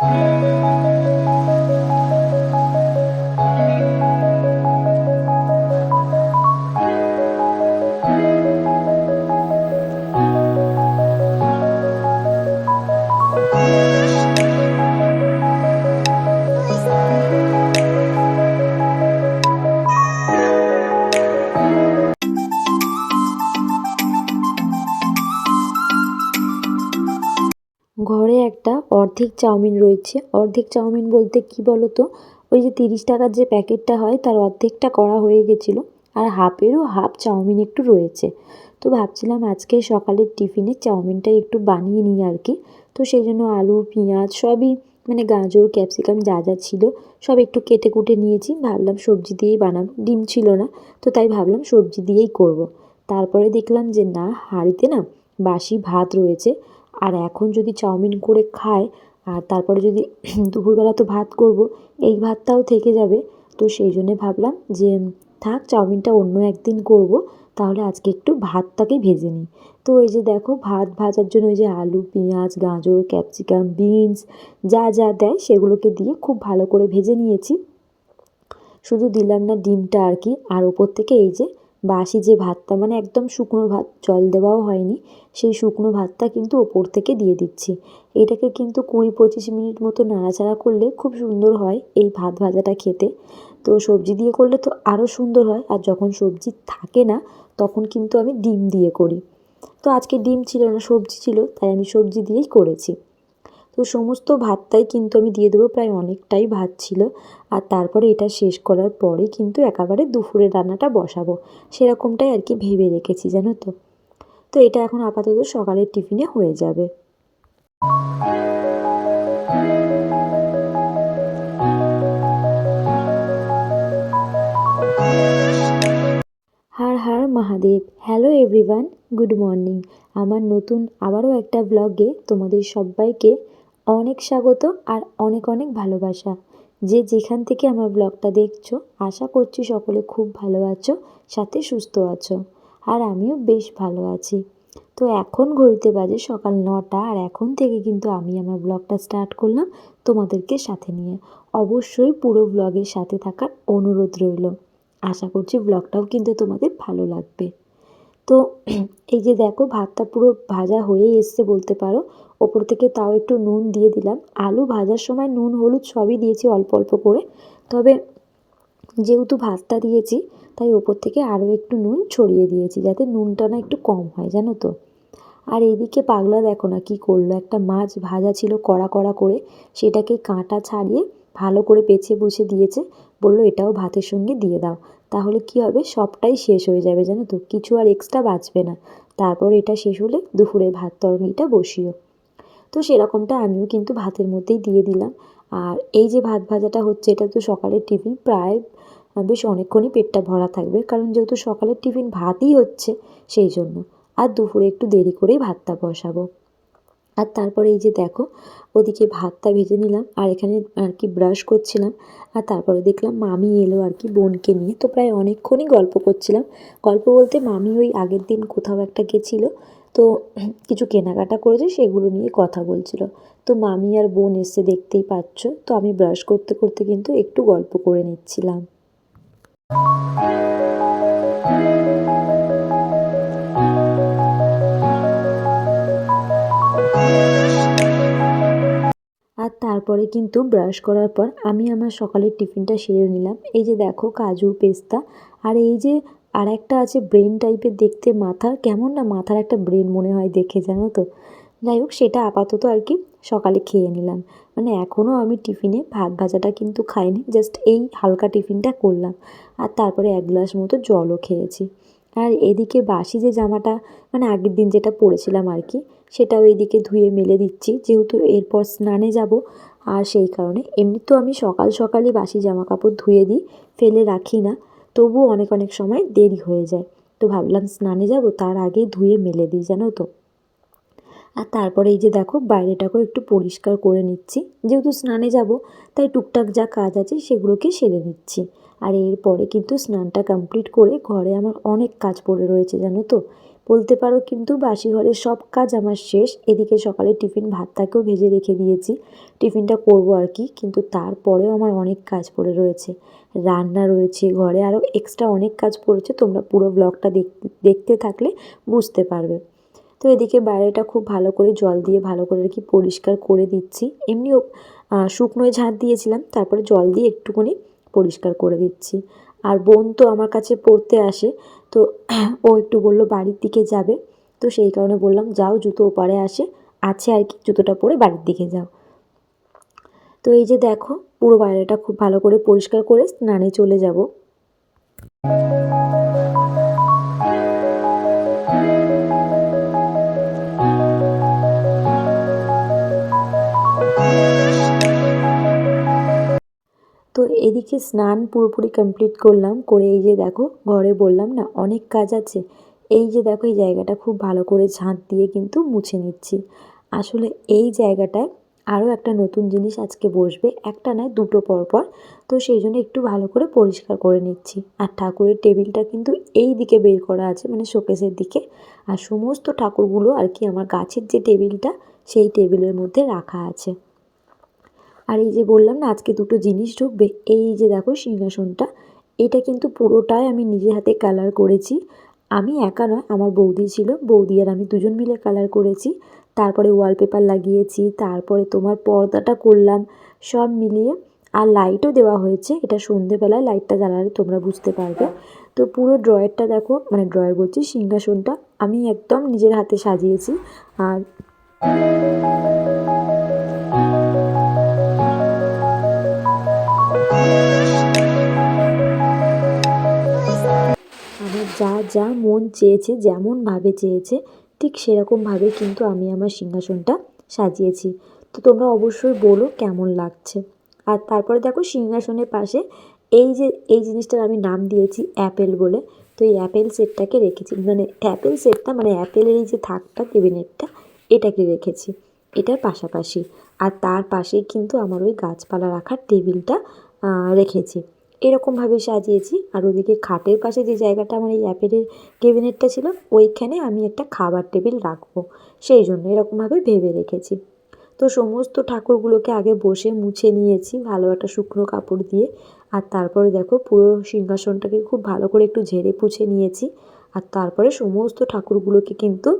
Thank you. অর্ধেক chowmein রয়েছে। অর্ধেক চাউমিন বলতে কি বলো তো ওই যে তিরিশ টাকার যে প্যাকেটটা হয়, তার অর্ধেকটা করা হয়ে গেছিল আর হাফেরও হাফ চাউমিন একটু রয়েছে। তো ভাবছিলাম আজকে সকালের টিফিনে চাউমিনটাই একটু বানিয়ে নিই আর কি। তো সেই জন্য আলু, পেঁয়াজ সবই মানে গাজর, ক্যাপসিকাম যা যা ছিল সব একটু কেটে কুটে নিয়েছি। ভাবলাম সবজি দিয়েই বানাবো। ডিম ছিল না, তো তাই ভাবলাম সবজি দিয়েই করব। তারপরে দেখলাম যে না, হাঁড়িতে না বাসি ভাত রয়েছে। আর এখন যদি চাউমিন করে খায় আর তারপরে যদি দুপুরবেলা তো ভাত করব, এই ভাতটাও থেকে যাবে। তো সেই জন্যে ভাবলাম যে থাক, চাউমিনটা অন্য একদিন করব, তাহলে আজকে একটু ভাতটাকে ভেজে নিই। তো এই যে দেখো, ভাত ভাজার জন্য ওই যে আলু, পেঁয়াজ, গাজর, ক্যাপসিকাম, বিনস, যা যা দেয়, সেগুলোকে দিয়ে খুব ভালো করে ভেজে নিয়েছি। শুধু দিলাম না ডিমটা আর কি, আর ওপর থেকে এই যে বাসি যে ভাতটা মানে একদম শুকনো ভাত, জল দেওয়াও হয়নি, সেই শুকনো ভাতটা কিন্তু ওপর থেকে দিয়ে দিচ্ছি। এটাকে কিন্তু কুড়ি পঁচিশ মিনিট মতো নাড়াচাড়া করলে খুব সুন্দর হয় এই ভাত ভাজাটা খেতে। তো সবজি দিয়ে করলে তো আরও সুন্দর হয়, আর যখন সবজি থাকে না, তখন কিন্তু আমি ডিম দিয়ে করি। তো আজকে ডিম ছিল না, সবজি ছিল, তাই আমি সবজি দিয়েই করেছি। তো সমস্ত ভাতটাই কিন্তু আমি দিয়ে দেবো, প্রায় অনেকটাই ভাত ছিল। আর তারপরে এটা শেষ করার পরে কিন্তু একেবারে দুপুরের রান্নাটা বসাবো। সেরকমটাই আর কি ভেবে রেখেছি, জানো তো। তো এটা এখন আপাতত সকালের টিফিনে হয়ে যাবে। Har Har Mahadev. Hello everyone, good morning. আমার নতুন আবারও একটা ব্লগে তোমাদের সবাইকে অনেক স্বাগত আর অনেক অনেক ভালোবাসা। যে যেখান থেকে আমার ব্লগটা দেখছ, আশা করছি সকলে খুব ভালো আছো, সাথে সুস্থ আছো, আর আমিও বেশ ভালো আছি। তো এখন ঘড়িতে বাজে সকাল নটা, আর এখন থেকে কিন্তু আমি আমার ব্লগটা স্টার্ট করলাম তোমাদেরকে সাথে নিয়ে। অবশ্যই পুরো ব্লগের সাথে থাকার অনুরোধ রইল। আশা করছি ব্লগটাও কিন্তু তোমাদের ভালো লাগবে। তো এই যে দেখো, ভাতটা পুরো ভাজা হয়েই এসছে বলতে পারো। ওপর থেকে তাও একটু নুন দিয়ে দিলাম। আলু ভাজার সময় নুন, হলুদ সবই দিয়েছি অল্প অল্প করে। তবে যেহেতু ভাতটা দিয়েছি, তাই ওপর থেকে আরও একটু নুন ছড়িয়ে দিয়েছি, যাতে নুনটা না একটু কম হয়, জানো তো। আর এদিকে পাগলা দেখো না কি করল। একটা মাছ ভাজা ছিল কড়া কড়া করে, সেটাকে কাঁটা ছাড়িয়ে ভালো করে পেছে বুঝে দিয়েছে। বলল, এটাও ভাতের সঙ্গে দিয়ে দাও। তাহলে কি হবে? সবটাই শেষ হয়ে যাবে জানো তো। কিছু আর এক্সট্রা বাঁচবে না। তারপর এটা শেষ হলে দুপুরে ভাত তরকারিটা বসিও। তো সেরকমটা আমিও কিন্তু ভাতের মধ্যেই দিয়ে দিলাম। আর এই যে ভাত ভাজাটা হচ্ছে, এটা তো সকালের টিফিন। প্রায় বেশ অনেকক্ষণই পেটটা ভরা থাকবে। কারণ যেহেতু সকালের টিফিন ভাতই হচ্ছে, সেই জন্য। আর দুপুরে একটু দেরি করেই ভাতটা বসাবো। আর তারপরে এই যে দেখো, ওদিকে ভাতটা ভেজে নিলাম আর এখানে আর কি ব্রাশ করছিলাম আর তারপরে দেখলাম মামি এলো আর কি বোনকে নিয়ে। তো প্রায় অনেকক্ষণই গল্প করছিলাম। গল্প বলতে মামি ওই আগের দিন কোথাও একটা গেছিল, তো কিছু কেনাকাটা করেছে, সেগুলো নিয়ে কথা বলছিল। তো মামি আর বোন এসে দেখতেই পাচ্ছ, তো আমি ব্রাশ করতে করতে কিন্তু একটু গল্প করে নিচ্ছিলাম। তারপরে কিন্তু ব্রাশ করার পর আমি আমার সকালের টিফিনটা সেরে নিলাম। এই যে দেখো কাজু পেস্তা, আর এই যে আর একটা আছে ব্রেন টাইপের দেখতে মাথার, কেমন না মাথার একটা ব্রেন মনে হয় দেখে, জানো তো? যাই হোক, সেটা আপাতত আর কি সকালে খেয়ে নিলাম। মানে এখনও আমি টিফিনে ভাত ভাজাটা কিন্তু খাইনি জাস্ট এই হালকা টিফিনটা করলাম। আর তারপরে এক গ্লাস মতো জলও খেয়েছি। আর এদিকে বাসি যে জামাটা মানে আগের দিন যেটা পরেছিলাম আর কি সেটাও এদিকে ধুয়ে মেলে দিচ্ছি। যেহেতু এরপর স্নানে যাব, আর সেই কারণে। এমনি তো আমি সকাল সকালই বাসি জামা কাপড় ধুয়ে দিই, ফেলে রাখি না। তবুও অনেক অনেক সময় দেরি হয়ে যায়। তো ভাবলাম স্নানে যাব, তার আগেই ধুয়ে মেলে দিই, জানো তো। আর তারপরে এই যে দেখো, বাইরেটাকেও একটু পরিষ্কার করে নিচ্ছি। যেহেতু স্নানে যাব, তাই টুকটাক যা কাজ আছে সেগুলোকে সেরে নিচ্ছি। আর এরপরে কিন্তু স্নানটা কমপ্লিট করে ঘরে আমার অনেক কাজ পড়ে রয়েছে, জানো তো? বলতে পারো কিন্তু বাসি ঘরের সব কাজ আমার শেষ। এদিকে সকালে টিফিন ভাতটাকেও ভেজে রেখে দিয়েছি। টিফিনটা করব আর কি, কিন্তু তারপরেও আমার অনেক কাজ পড়ে রয়েছে। রান্না রয়েছে ঘরে, আরও এক্সট্রা অনেক কাজ পড়েছে। তোমরা পুরো ব্লগটা দেখতে দেখতে থাকলে বুঝতে পারবে। তো এদিকে বাইরেটা খুব ভালো করে জল দিয়ে ভালো করে আর কি পরিষ্কার করে দিচ্ছি। এমনিও শুকনোয় ঝাঁট দিয়েছিলাম, তারপরে জল দিয়ে একটুখানি পরিষ্কার করে দিচ্ছি। আর বোন তো আমার কাছে পড়তে আসে, তো ও একটু বলল বাড়ির দিকে যাবে। তো সেই কারণে বললাম, যাও, জুতো ওপারে আসে, আছে আর কি, জুতোটা পরে বাড়ির দিকে যাও। তো এই যে দেখো, পুরো বাইরেটা খুব ভালো করে পরিষ্কার করে স্নানে চলে যাব। এদিকে স্নান পুরোপুরি কমপ্লিট করলাম, করে এই যে দেখো ঘরে বললাম না, অনেক কাজ আছে। এই যে দেখো এই জায়গাটা খুব ভালো করে ঝাঁট দিয়ে কিন্তু মুছে নিচ্ছি। আসলে এই জায়গাটায় আরও একটা নতুন জিনিস আজকে বসবে, একটা নয়, দুটো পর পর তো সেই জন্য একটু ভালো করে পরিষ্কার করে নিচ্ছি। আর ঠাকুরের টেবিলটা কিন্তু এই দিকে বের করা আছে মানে শোকেসের দিকে। আর সমস্ত ঠাকুরগুলো আর কি আমার গাছের যে টেবিলটা, সেই টেবিলের মধ্যে রাখা আছে। আর এই যে বললাম না, আজকে দুটো জিনিস ঢুকবে, এই যে দেখো সিংহাসনটা, এটা কিন্তু পুরোটাই আমি নিজের হাতে কালার করেছি। আমি একা নয়, আমার বৌদি ছিল, বৌদি আর আমি দুজন মিলে কালার করেছি। তারপরে ওয়ালপেপার লাগিয়েছি, তারপরে তোমার পর্দাটা করলাম, সব মিলিয়ে। আর লাইটও দেওয়া হয়েছে, এটা সন্ধেবেলায় লাইটটা জ্বালালে তোমরা বুঝতে পারবে। তো পুরো ড্রয়ারটা দেখো মানে ড্রয়ার বলছি, সিংহাসনটা আমি একদম নিজের হাতে সাজিয়েছি, আর যা যা মন চেয়েছে যেমনভাবে চেয়েছে, ঠিক সেরকমভাবে কিন্তু আমি আমার সিংহাসনটা সাজিয়েছি। তো তোমরা অবশ্যই বলো কেমন লাগছে। আর তারপরে দেখো সিংহাসনের পাশে এই যে, এই জিনিসটার আমি নাম দিয়েছি অ্যাপেল বলে। তো এই অ্যাপেল সেটটাকে রেখেছি। মানে অ্যাপেল সেটটা মানে অ্যাপেলের এই যে থাকটা কেবিনেটটা এটাকে রেখেছি। এটার পাশাপাশি। আর তার পাশেই কিন্তু আমার ওই গাছপালা রাখার টেবিলটা রেখেছি। এরকমভাবে সাজিয়েছি। আর ওদিকে খাটের পাশে যে জায়গাটা আমার এই অ্যাপেলের কেবিনেটটা ছিল, ওইখানে আমি একটা খাবার টেবিল রাখব। সেই জন্য এরকমভাবে ভেবে রেখেছি। তো সমস্ত ঠাকুরগুলোকে আগে বসে মুছে নিয়েছি ভালো একটা শুকনো কাপড় দিয়ে। আর তারপরে দেখো পুরো সিংহাসনটাকে খুব ভালো করে একটু ঝেড়ে পুছে নিয়েছি। আর তারপরে সমস্ত ঠাকুরগুলোকে কিন্তু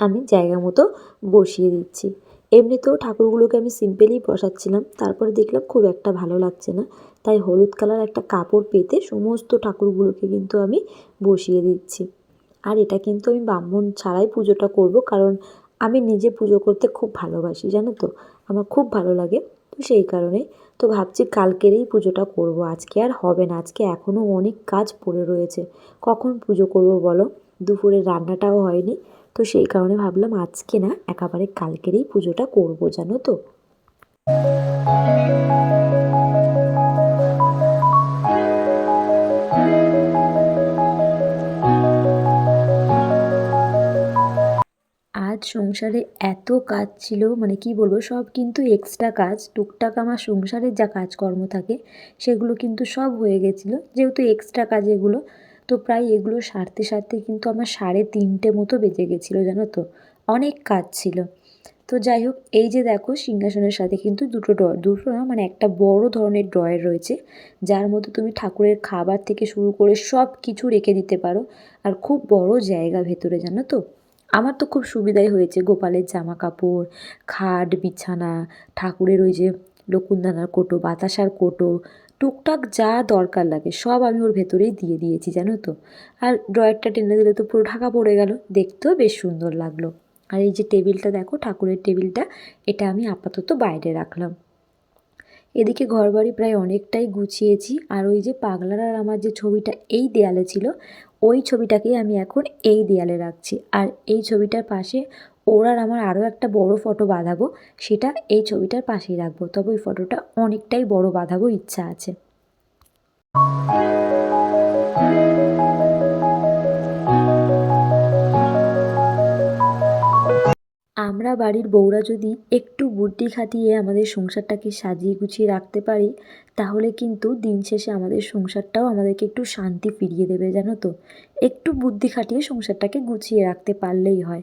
আমি জায়গা মতো বসিয়ে দিচ্ছি। এমনিতেও ঠাকুরগুলোকে আমি সিম্পলি বসাচ্ছিলাম, তারপরে দেখলাম খুব একটা ভালো লাগছে না। তাই হলুদ কালার একটা কাপড় পেতে সমস্ত ঠাকুরগুলোকে কিন্তু আমি বসিয়ে দিচ্ছি। আর এটা কিন্তু আমি ব্রাহ্মণ ছাড়াই পুজোটা করব, কারণ আমি নিজে পুজো করতে খুব ভালোবাসি, জানো তো? আমার খুব ভালো লাগে, তো সেই কারণে তো ভাবছি কালকেরই পুজোটা করব, আজকে আর হবে না, আজকে এখনও অনেক কাজ পড়ে রয়েছে। কখন পুজো করব বলো? দুপুরে রান্নাটাও হয়নি। তো সেই কারণে ভাবলাম আজকে না একেবারে কালকেরেই পুজোটা করব, জানো তো। আজ সংসারে এত কাজ ছিল মানে কি বলব, সব কিন্তু এক্সট্রা কাজ। টুকটাক আমার সংসারের যা কাজকর্ম থাকে, সেগুলো কিন্তু সব হয়ে গেছিল। যেহেতু এক্সট্রা কাজ এগুলো তো প্রায় এগুলো সারতে সারতে কিন্তু আমার সাড়ে তিনটে মতো বেজে গেছিল, জানো তো? অনেক কাজ ছিল। তো যাই হোক, এই যে দেখো সিংহাসনের সাথে কিন্তু দুটো ড্র, দুটো না মানে একটা বড় ধরনের ড্রয়ার রয়েছে, যার মধ্যে তুমি ঠাকুরের খাবার থেকে শুরু করে সব কিছু রেখে দিতে পারো, আর খুব বড় জায়গা ভেতরে, জানো তো? আমার তো খুব সুবিধাই হয়েছে, গোপালের জামা কাপড় খাট, বিছানা, ঠাকুরের ওই যে লকুন্দানার কোটো, বাতাসার কোটো টুকটাক যা দরকার লাগে, সব আমি ওর ভেতরেই দিয়ে দিয়েছি, জানো তো। আর ড্রয়ারটা টেনে দিলে তো পুরো ঢাকা পড়ে গেল, দেখতেও বেশ সুন্দর লাগল। আর এই যে টেবিলটা দেখো, ঠাকুরের টেবিলটা, এটা আমি আপাতত বাইরে রাখলাম। এদিকে ঘরবাড়ি প্রায় অনেকটাই গুছিয়েছি, আর ওই যে পাগলার আর আমার যে ছবিটা এই দেয়ালে ছিল, ওই ছবিটাকেই আমি এখন এই দেয়ালে রাখছি। আর এই ছবিটার পাশে ওর আর আমার আরও একটা বড় ফটো বাঁধাবো, সেটা এই ছবিটার পাশেই রাখব। তবে ওই ফটোটা অনেকটাই বড় বাঁধাবো, ইচ্ছা আছে। আমরা বাড়ির বউরা যদি একটু বুদ্ধি খাটিয়ে আমাদের সংসারটাকে সাজিয়ে গুছিয়ে রাখতে পারি, তাহলে কিন্তু দিন শেষে আমাদের সংসারটাও আমাদেরকে একটু শান্তি ফিরিয়ে দেবে, জানো তো? একটু বুদ্ধি খাটিয়ে সংসারটাকে গুছিয়ে রাখতে পারলেই হয়।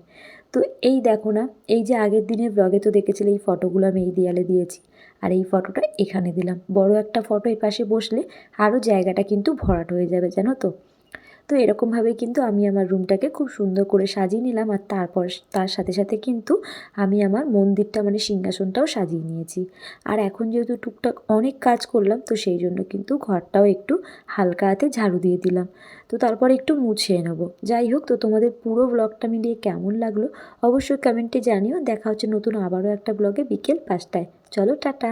তো এই দেখো না, এই যে আগের দিনের ব্লগে তো দেখেছিলে এই ফটোগুলো আমি এই দেয়ালে দিয়েছি। আর এই ফটোটা এখানে দিলাম। বড় একটা ফটো এই পাশে বসলে আরও জায়গাটা কিন্তু ভরাট হয়ে যাবে, জানো তো? তো এরকমভাবে কিন্তু আমি আমার রুমটাকে খুব সুন্দর করে সাজিয়ে নিলাম আর তারপর তার সাথে সাথে কিন্তু আমি আমার মন্দিরটা মানে সিংহাসনটাও সাজিয়ে নিয়েছি। আর এখন যেহেতু টুকটাক অনেক কাজ করলাম, তো সেই জন্য কিন্তু ঘরটাও একটু হালকা হাতে ঝাড়ু দিয়ে দিলাম। তো তারপর একটু মুছিয়ে নেব। যাই হোক, তো তোমাদের পুরো ব্লগটা মিলিয়ে কেমন লাগল অবশ্যই কমেন্টে জানিও। দেখা হচ্ছে নতুন আবারও একটা ব্লগে বিকেল পাঁচটায়। চলো, টাটা!